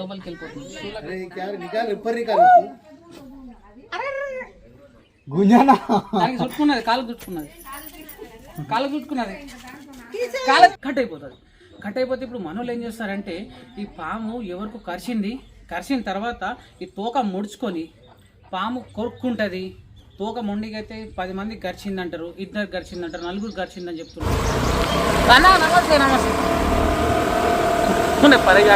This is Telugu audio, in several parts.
లోపలికి వెళ్ళిపోతుంది కాలు కుట్టుకున్నది కాలు కుట్టుకున్నది కాలు కట్ అయిపోతుంది. కట్ అయిపోతే ఇప్పుడు మనోళ్ళు ఏం చేస్తారంటే ఈ పాము ఎవరికి కరిచింది కరిచిన తర్వాత ఈ తోక ముడుచుకొని పాము కొరుక్కుంటుంది. తోక మొండికైతే పది మంది గరిచింది అంటారు ఇద్దరు గరిచింది అంటారు నలుగురు గరిచిందని చెప్తున్నారు. నమస్తే నమస్తే. పరిగా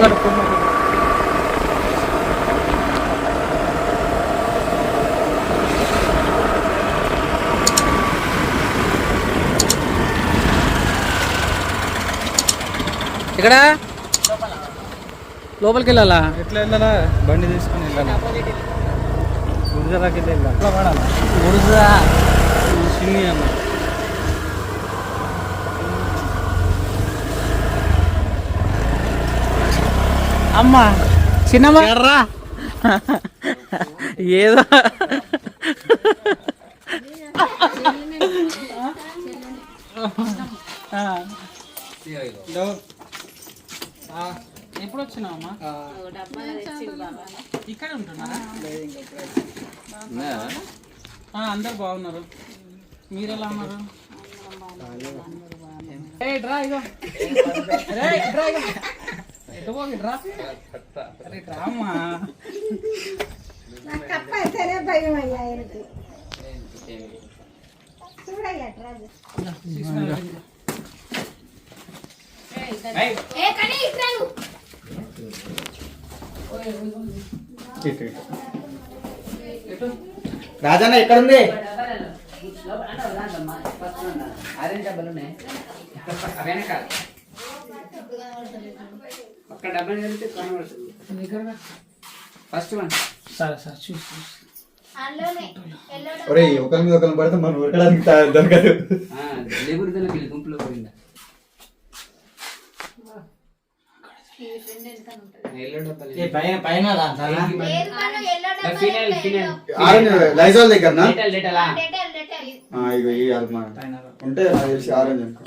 పరిగాకు ఇక్కడ? లోపలికి వెళ్ళాలా? ఎట్లా వెళ్ళాలా? బండి తీసుకొని వెళ్ళాలి? గుడిజలాకి వెళ్ళి వెళ్ళాలి? ఎట్లా పడాలా గురుజా చిన్ని అన్న అమ్మా చిన్నమ్మ. ఏదో. ఆ. ఎప్పుడు వచ్చినావమ్మా ఇక్కడ ఉంటున్నారా? ఆ, అందరు బాగున్నారు. మీరు ఎలా ఉన్నారు ఏయ్, డ్రా ఇగో. రేయ్, డ్రా కప్ప అయితేనే భయం అయ్యా ఆయనకి. చూడయ్యా రాజు ఏ కనీ ఇట్లాను రాజన్న ఎక్కడ ఉంది ఆరెంజ్ డబ్బాలు ఉన్నాయి. వెనకాల. ఒక్క డబ్బా కలిపితే కనబడుతుంది ఫస్ట్ వన్ సరే సరే చూసి చూసి. అందులోనే ఎల్లో ఒరే ఒకరి మీద ఒకరిని పడితే మనం ఉరకడానికి తా- దొరకదు. లేబుర్ దానికి వెళ్ళి గుంపులో లైజాల్ అల్మా ఉంటే నాకు తెలిసి ఆరెంజ్ అనుకో.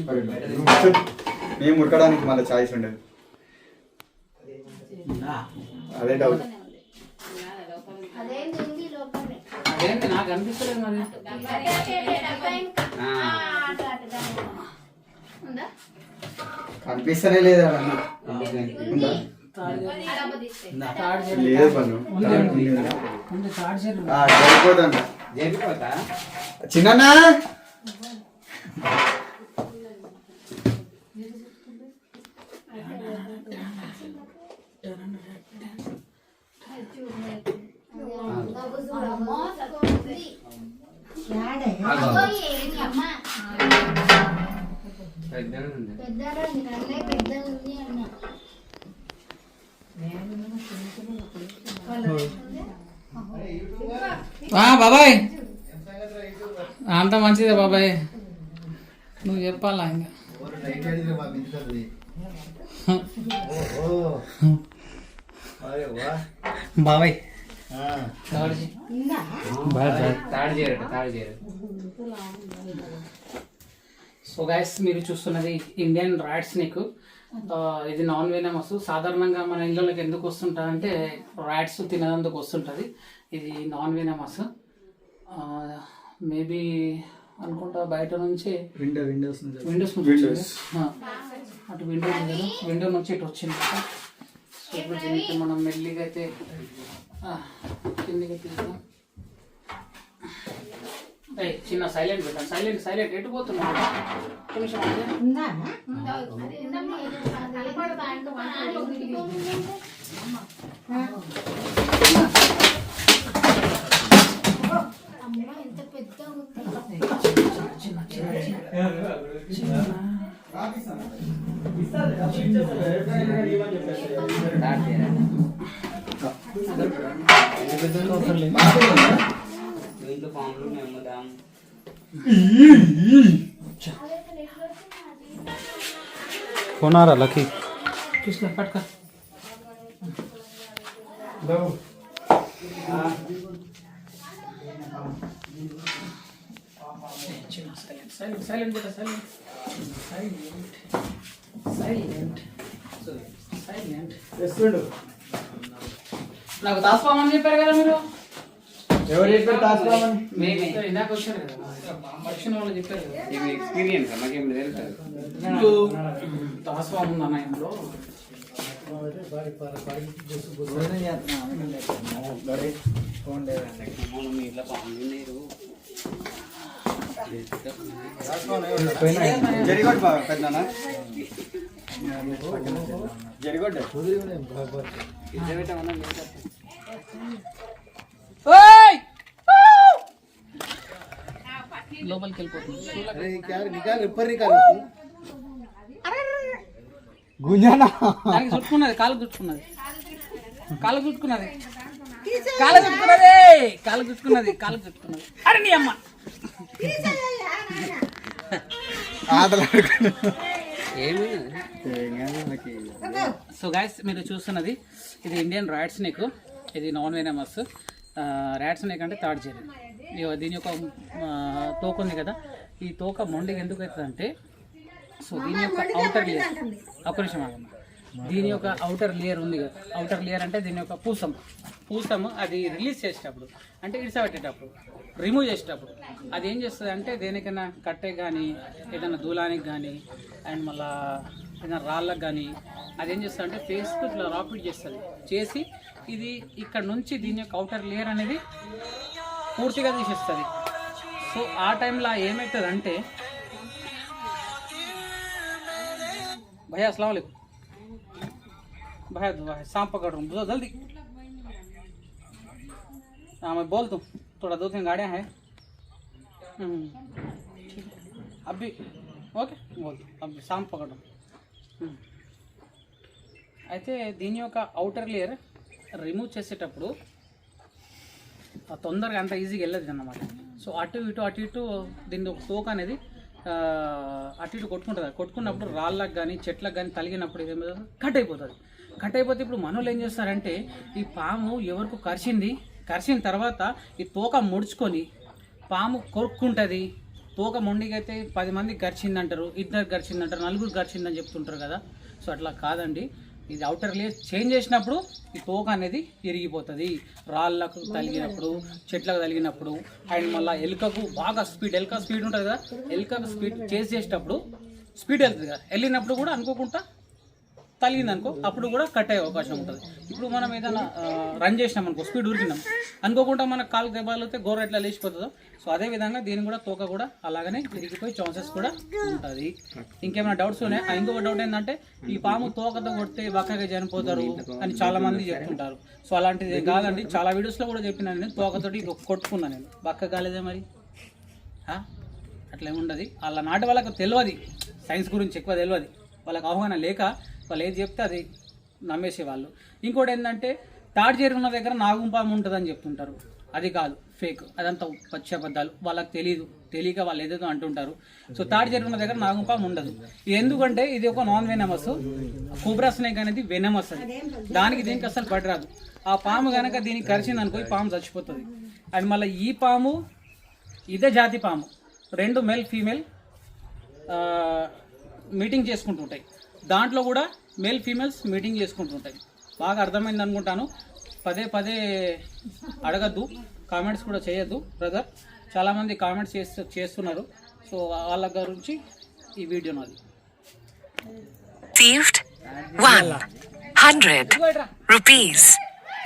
మరి మేము ఉరకడానికి మళ్ళీ ఛాయిస్ ఉండదు. అదే డౌట్ అదేంటి నాకు అనిపిస్తలేదు మరి. కనిపిస్తనే లేదు లేదు పన్ను. జరిగిపోతా చిన్న అమ్మో, ఉంది. అగో, ఏంటి అమ్మ? పెద్దగా ఉంది పెద్దగా ఉంది కన్నా పెద్దగా ఉంది అన్న ఆ, బాబాయ్. అంత మంచిదే బాబాయ్. నువ్వు చెప్పాలా ఇంకా? బాబాయ్ చేయరట చేయరట సో గైస్ మీరు చూస్తున్నది ఇండియన్ రైట్ స్నేక్ ఇది నాన్ వెనమస్ సాధారణంగా మన ఇళ్ళకి ఎందుకు వస్తుంటారంటే రైట్స్ తినదందుకు వస్తుంటుంది. ఇది నాన్ వెనమస్ మేబీ అనుకుంటా బయట నుంచి విండో విండోస్ విండోస్ నుంచి వచ్చింది. ఆ, అటు విండో ఉంది కదా విండో నుంచి ఇటు వచ్చింది. దీనికి మనం మెల్లిగా అయితే ఆ, కిందికి తీద్దాం చిన్న సైలెంట్ పెట్టాను సైలెంట్ సైలెంట్ ఎటు పోతున్నావు ఒక్క నిమిషం ఎంత పెద్దగా ఉంది చిన్న చిన్న చిన్న దీంట్లో ఫామ్లు మేము దాం కొనారా లక్కీ చూసిన పట్టుక చిన్న సైలెన్స్ సైలెంట్ సైలెంట్ బేటా సైలెంట్ సైలెంట్ సైలెంట్ సైలెంట్ తెస్తుండు నాకు దాసుకోమని చెప్పారు కదా మీరు? ఎవరు చెప్పారు తాసుకోమని మేమే. ఇందాక వచ్చారు కదా. వచ్చిన వాళ్ళు చెప్పారు కదా. ఎక్స్పీరియన్స్ నాకేం తెలుసు ఇప్పుడు దాస్వామి ఉంది అన్న ఇందులో ఇట్లా బాగున్నారు లోపలికి వెళ్ళిపోతుంది. గుంజానా? చుట్టుకున్నది కాలు చుట్టుకున్నది. కాలు చుట్టుకున్నది. కాలు చుట్టుకున్నది కాలు చుట్టుకున్నది కాలు చుట్టుకున్నది అరే నీ అమ్మ. ఆటలాడుకున్నా సో గాయస్ మీరు చూస్తున్నది ఇది ఇండియన్ ర్యాట్ స్నేక్ ఇది నాన్ వెనమస్ ర్యాట్ స్నేక్ అంటే థర్డ్ జెరీ దీని యొక్క తోక ఉంది కదా ఈ తోక మొండికి ఎందుకు అవుతుంది అంటే సో దీని యొక్క అవుటర్ లేయర్ ఒక నిమిషం ఆగమ్మా. దీని యొక్క అవుటర్ లేయర్ ఉంది కదా. అవుటర్ లేయర్ అంటే దీని యొక్క పూసం పూసము అది రిలీజ్ చేసేటప్పుడు అంటే ఇడిసబెట్టేటప్పుడు రిమూవ్ చేసేటప్పుడు. అది ఏం చేస్తుంది అంటే దేనికైనా కట్టే కానీ ఏదైనా దూలానికి కానీ అండ్ మళ్ళా ఏదైనా రాళ్ళకు కానీ అదేం చేస్తుంది అంటే ఫేస్కు ఇట్లా రాపిడ్ చేస్తుంది. చేసి ఇది ఇక్కడ నుంచి దీని యొక్క అవుటర్ లేయర్ అనేది పూర్తిగా తీసేస్తుంది. సో ఆ టైంలో ఏమవుతుంది అంటే భయ అస్సలం वालेकुम भैया भाई सांप पकड़ रहा हूँ बुझो जल्दी हाँ मैं बोल दूँ थोड़ा दो तीन गाड़ियाँ हैं हम्म, ठीक है अब भी ఓకే बोल दूँ अब सांप पकड़ रहा हूँ हम्म. అయితే దీని యొక్క అవుటర్ లేయర్ రిమూవ్ చేసేటప్పుడు ఆ తొందరగా అంత ఈజీగా వెళ్ళదు అన్నమాట సో అటు ఇటు అటు ఇటు దీని ఒక తోక అనేది ఆ, అటు ఇటు కొట్టుకుంటుంది కొట్టుకున్నప్పుడు రాళ్ళకు కానీ చెట్లకు కానీ తలిగినప్పుడు ఏమవుతుంది కట్ అయిపోతుంది కట్ అయిపోతే ఇప్పుడు మనోళ్ళు ఏం చేస్తారంటే ఈ పాము ఎవరికి కరిచింది కరిచిన తర్వాత ఈ తోక ముడుచుకొని పాము కొరుక్కుంటుంది. తోక మొండికైతే పది మంది గరిచిందంటారు ఇద్దరు గరిచిందంటారు నలుగురు గరిచిందని చెప్తుంటారు కదా. సో అట్లా కాదండి. ఇది అవుటర్ లేయర్ చేంజ్ చేసినప్పుడు ఈ తోక అనేది ఇరిగిపోతుంది. రాళ్ళకు తగిలినప్పుడు చెట్లకు తగిలినప్పుడు అండ్ మళ్ళీ ఎలుకకు బాగా స్పీడ్ ఎలుక స్పీడ్ ఉంటుంది కదా. ఎలుకకు స్పీడ్ చేసేటప్పుడు స్పీడ్ వెళ్తుంది కదా. వెళ్ళినప్పుడు కూడా అనుకోకుండా తగిలింది అనుకో అప్పుడు కూడా కట్ అయ్యే అవకాశం ఉంటుంది. ఇప్పుడు మనం ఏదైనా రన్ చేసినాం అనుకో స్పీడ్ ఉరికినాం. అనుకోకుండా మన కాలు దెబ్బలితే గోర ఎట్లా లేచిపోతుందో. సో అదే విధంగా దీని కూడా తోక కూడా అలాగనే తిరిగిపోయే ఛాన్సెస్ కూడా ఉంటుంది. ఇంకేమైనా డౌట్స్ ఉన్నాయి? ఆ, ఇంకొక డౌట్ ఏంటంటే ఈ పాము తోకతో కొడితే బక్కగా చనిపోతారు అని చాలా మంది చెప్తుంటారు. సో అలాంటిది కాదండి. చాలా వీడియోస్లో కూడా చెప్పినా నేను తోకతోటి కొట్టుకున్నాను నేను. బక్క కాలేదే మరి? ఆ? అట్లా ఏముండదు. వాళ్ళ నాటి వాళ్ళకి తెలియదు సైన్స్ గురించి ఎక్కువ తెలియదు వాళ్ళకి అవగాహన లేక వాళ్ళు ఏది చెప్తే అది నమ్మేసేవాళ్ళు ఇంకోటి ఏంటంటే తాడి చేరి ఉన్న దగ్గర నాగుంపాము ఉంటుందని చెప్తుంటారు. అది కాదు ఫేక్ అదంతా పచ్చి అబద్ధాలు. వాళ్ళకి తెలియదు తెలియక వాళ్ళు ఏదేదో అంటుంటారు. సో తాడి చేరి ఉన్న దగ్గర నాగుంపాము ఉండదు. ఇది ఎందుకంటే ఇది ఒక నాన్ వెనమస్ కోబ్రా స్నేక్ అనేది వెనమస్ అది. దానికి దీనికి అసలు పడరాదు ఆ పాము కనుక దీనికి కరిచింది అనుకో పాము చచ్చిపోతుంది. అది మళ్ళీ ఈ పాము ఇదే జాతి పాము. రెండు మేల్ ఫీమేల్ మీటింగ్ చేసుకుంటుంటాయి దాంట్లో కూడా మేల్ ఫీమేల్స్ మీటింగ్ చేసుకుంటుంటాయి. బాగా అర్థమైంది అనుకుంటాను. పదే పదే అడగద్దు. కామెంట్స్ కూడా చేయొద్దు బ్రదర్ చాలామంది కామెంట్స్ చేస్తూ చేస్తున్నారు. సో వాళ్ళ గురించి ఈ వీడియో నాది. Received 100 rupees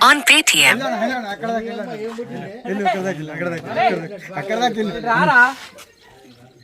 on Paytm.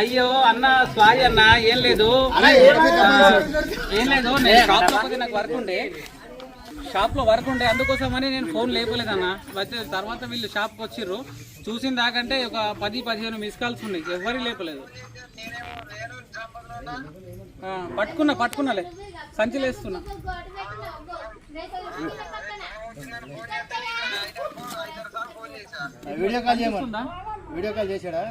అయ్యో అన్న సారీ అన్న ఏం లేదు. ఏం లేదు నేను షాప్లో నాకు వర్క్ ఉండే. షాప్లో వర్క్ ఉండే అందుకోసమని నేను ఫోన్ లేపలేదు అన్న. అయితే తర్వాత వీళ్ళు షాప్కి వచ్చిర్రు. చూసిన దాకంటే ఒక పది పదిహేను మిస్ కాల్స్ ఉన్నాయి. ఎవరి లేపలేదు. పట్టుకున్నా పట్టుకున్నాలే. సంచిలో వేస్తున్నా. గోటు పెట్టినావు గో రేపు పక్కన వీడియో కాల్ చేయమని. ఉందా? వీడియో కాల్ చేశాడా?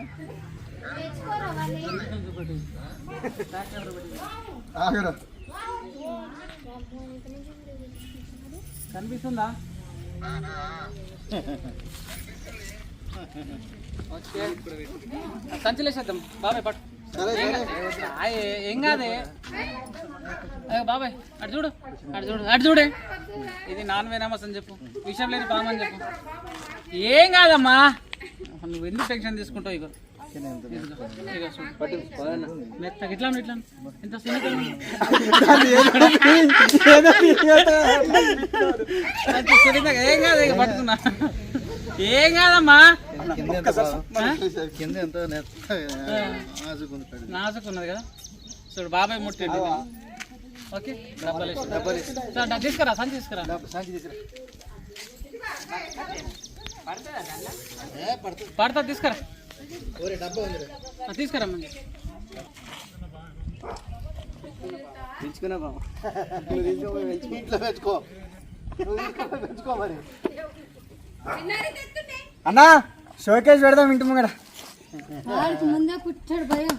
కనిపిస్తుందా? ఓకే సంచలేసేద్దాం బాబాయ్ పట్టు. ఏం కాదు. బాబాయ్ అటు చూడు అటు చూడు అటు చూడే. ఇది నాన్ వేనామస్ అని చెప్పు. విషయం లేని పామని చెప్పు. ఏం కాదమ్మా? నువ్వు ఎందుకు టెన్షన్ తీసుకుంటావు చూడు. మెత్తగా ఇట్లా ఇట్లా ఎంత సున్నితంగా ఏం కాదు ఇక పట్టుకున్నా. ఏం కాదమ్మా? కింద ఎంత. నాసుకున్నది కదా. చూడు బాబాయ్ ముట్టిండు ఓకే? డబ్బాలు తీసుకురా సంచి తీసుకురా. డబ్బు సంచి తీసుకురా. పడతా తీసుకురా తీసుకురా పెట్టుకో నువ్వు ఇంట్లో పెంచుకో. మరి. అన్నా షోకేజ్ పెడదాం ఇంటి ముంగడ ముందే పుట్టాడు భయం.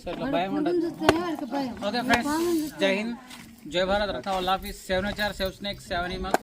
సో ఇట్లా భయం ఉండదు. చూస్తేనే వాడికి భయం. ఓకే ఫ్రెండ్స్ జై హింద్ జై Bharat రఖా office seven HR seven snake seven ఇమక్